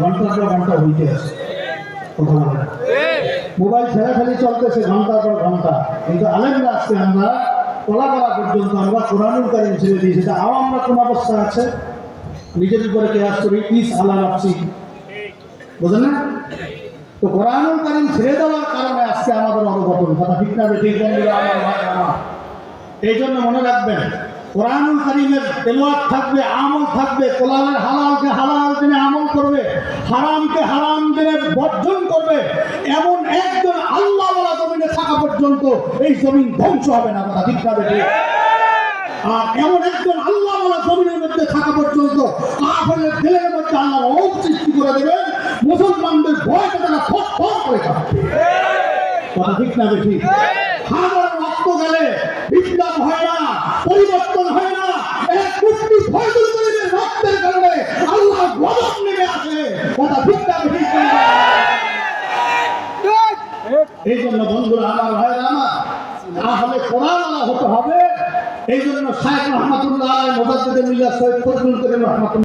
ঘণ্টার পর ঘণ্টা হইতে আছে কথা বলে। মোবাইল চলতেছে ঘণ্টার পর ঘণ্টা। কিন্তু আলেমরা আজকে আমরা কলাকলা পর্যন্ত আমরা কোরআনুল কারিম ছেড়ে দিয়েছি। তা আও আমরা কোন অবস্থা আছে? নিজের উপরে কেয়াস করি ইস আল্লাহ রাখছি। বুঝলেন না? তো কোরআনুল কারিম ছেড়ে দেওয়ার কারণে আজকে আমাদের অবগতন কথা ঠিক না ঠিক এই জন্য মনে রাখবেন কোরআনুল কারিমের তেলাওয়াত থাকবে, আমল থাকবে, কোরআনের হালালকে হালাল জেনে আমল করবে, হারামকে হারাম জেনে বর্জন করবে, এমন একজন আল্লাহওয়ালা জমিনে থাকা পর্যন্ত এই জমিন ধ্বংস হবে না কথা ঠিক আর এমন একজন আল্লাহওয়ালা জমিনের মধ্যে থাকা পর্যন্ত কাফেরের দিলের মধ্যে আল্লাহ অভ সৃষ্টি করে দেবেন, মুসলমানদের ভয়কে তারা ফট ফট করে কথা ঠিক না বেশি হাজার রক্ত গেলে পরিবর্তন হয় না। রক্তের কারণে আল্লাহ গজব নেমে আসে। না এই জন্য বন্ধুরা, আমার ভাইরা আমার তাহলে কোরআন হতে হবে। এই জন্য শাহেখ রহমাতুল্লাহ মোজাদ্দিদ মিল্লা সৈয়দ ফজলুল করিম রহমাতুল্লাহ